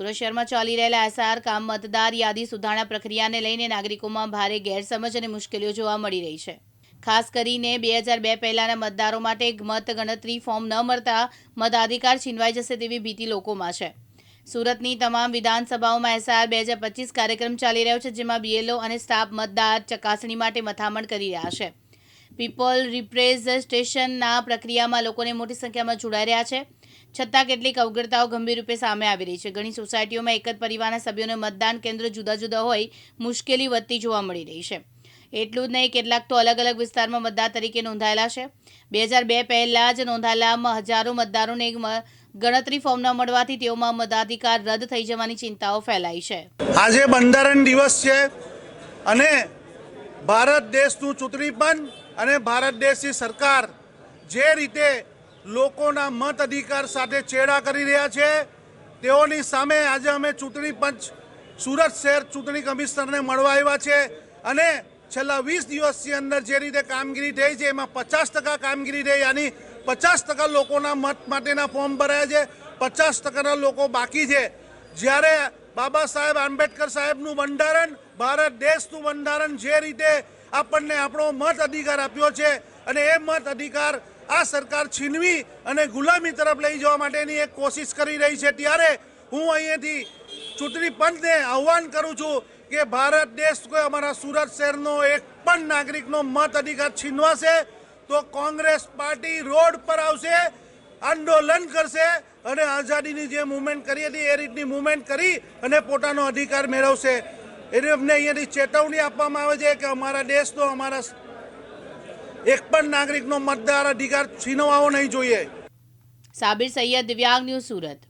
સુરત શહેરમાં ચાલી રહેલા એસઆર કામ મતદાર યાદી સુધારણા પ્રક્રિયાને લઈને નાગરિકોમાં ભારે ગેરસમજ અને મુશ્કેલીઓ જોવા મળી રહી છે. ખાસ કરીને બે હજાર બે પહેલાના મતદારો માટે મત ગણતરી ફોર્મ ન મળતા મતાધિકાર છીનવાઈ જશે તેવી ભીતિ લોકોમાં છે. સુરતની તમામ વિધાનસભાઓમાં એસઆર બે હજાર પચીસ કાર્યક્રમ ચાલી રહ્યો છે, જેમાં બીએલઓ અને સ્ટાફ મતદાર ચકાસણી માટે મથામણ કરી રહ્યા છે. પીપલ રિપ્રેઝન્ટેશનના પ્રક્રિયામાં લોકોને મોટી સંખ્યામાં જોડાઈ રહ્યા છે. છતાં કેટલીક અવગડતાઓ ગંભીર રૂપે સામે આવી રહી છે. ઘણી સોસાયટીઓમાં એક જ પરિવારના સભ્યોને મતદાન કેન્દ્ર જુદા જુદા હોય મુશ્કેલી વધતી જોવા મળી રહી છે. એટલું જ નહીં, કેટલાક તો અલગ અલગ વિસ્તારમાં મતદાર તરીકે નોંધાયેલા છે. બે હજાર બે પહેલાં જ નોંધાયેલા હજારો મતદારોને એક ગણતરી ફોર્મ ન મળવાથી તેઓમાં મતાધિકાર રદ થઈ જવાની ચિંતાઓ ફેલાઈ છે. આજે બંધારણ દિવસ છે અને ભારત દેશનું ચૂંટણી પંચ અને ભારત દેશની સરકાર જે રીતે લોકોના મત અધિકાર સાથે ચેડા કરી રહ્યા છે, તેઓની સામે આજે અમે ચૂંટણી પંચ સુરત શહેર ચૂંટણી કમિશનરને મળવા આવ્યા છે અને છેલ્લા વીસ દિવસની અંદર જે રીતે કામગીરી થઈ છે, એમાં પચાસ ટકા કામગીરી થઈ યાની પચાસ ટકા લોકોના મત માટેના ફોર્મ ભરાયા છે, પચાસ ટકાના લોકો બાકી છે. જ્યારે બાબા સાહેબ આંબેડકર સાહેબનું બંધારણ, ભારત દેશનું બંધારણ જે રીતે આપણને આપણો મત અધિકાર આપ્યો છે અને એ મત અધિકાર આ સરકાર છીનવી અને ગુલામી તરફ લઈ જવા માટેની એક કોશિશ કરી રહી છે. ત્યારે હું અહીંયાથી ચૂંટણી પંચને આહ્વાન કરું છું કે ભારત દેશ કોઈ અમારા સુરત શહેરનો એક પણ નાગરિકનો મત અધિકાર છીનવાશે તો કોંગ્રેસ પાર્ટી રોડ પર આવશે આંદોલન કરશે અને આઝાદીની જે મુવમેન્ટ કરી હતી, એ રીતની મુવમેન્ટ કરી અને પોતાનો અધિકાર મેળવશે. એને અમને અહીંયાથી ચેતવણી આપવામાં આવે છે કે અમારા દેશનો, અમારા એક પણ નાગરિકનો મતદાર અધિકાર છીનવાવો નહીં જોઈએ. સાબિર સૈયદ, દિવ્યાંગ ન્યૂઝ સુરત.